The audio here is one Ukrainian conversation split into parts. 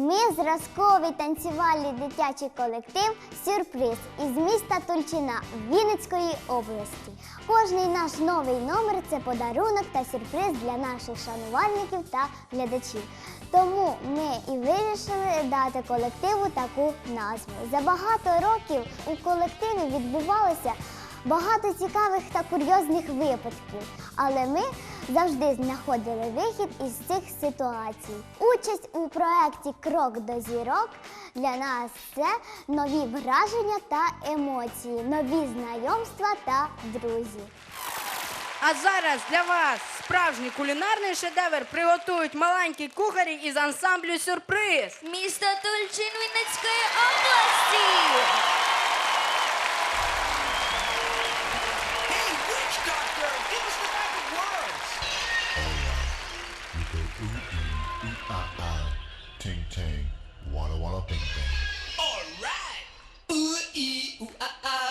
Ми зразковий танцювальний дитячий колектив Сюрприз із міста Тульчина Вінницької області. Кожний наш новий номер це подарунок та сюрприз для наших шанувальників та глядачів. Тому ми і вирішили дати колективу таку назву. За багато років у колективі відбувалося багато цікавих та курйозних випадків, але ми завжди знаходили вихід із цих ситуацій. Участь у проєкті Крок до зірок для нас це нові враження та емоції, нові знайомства та друзі. А зараз для вас справжній кулінарний шедевр приготують маленькі кухарі із ансамблю сюрприз. Місто Тульчин Вінницької області.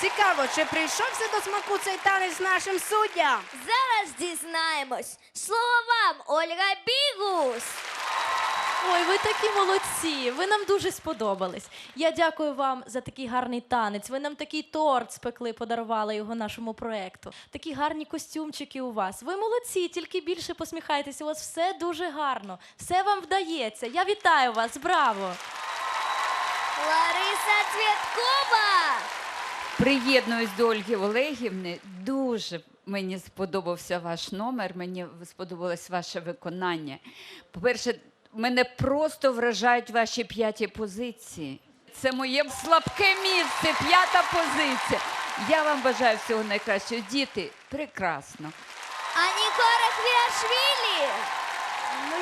Цікаво, чи прийшовся до смаку цей танець нашим суддям? Зараз дізнаємось. Слово вам, Ольга Бігус. Ой, ви такі молодці. Ви нам дуже сподобались. Я дякую вам за такий гарний танець. Ви нам такий торт спекли, подарували його нашому проекту. Такі гарні костюмчики у вас. Ви молодці, тільки більше посміхайтеся. У вас все дуже гарно. Все вам вдається. Я вітаю вас. Браво! Лариса Цвіткова. Приєднуюсь до Ольги Олегівни. Дуже мені сподобався ваш номер, мені сподобалось ваше виконання. По-перше, мене просто вражають ваші п'яті позиції. Це моє слабке місце, п'ята позиція. Я вам бажаю всього найкращого. Діти, прекрасно. Анікора Хвіашвілі.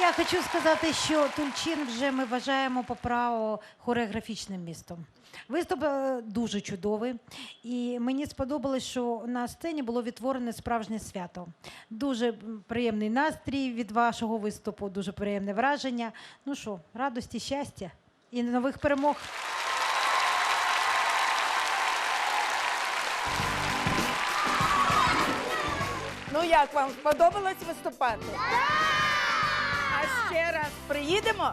Я хочу сказати, що Тульчин вже ми вважаємо по праву хореографічним містом. Виступ е, дуже чудовий, і мені сподобалось, що на сцені було відтворене справжнє свято. Дуже приємний настрій від вашого виступу, дуже приємне враження. Ну що, радості, щастя. і нових перемог. Ну як вам сподобалось виступати? А ще раз приїдемо?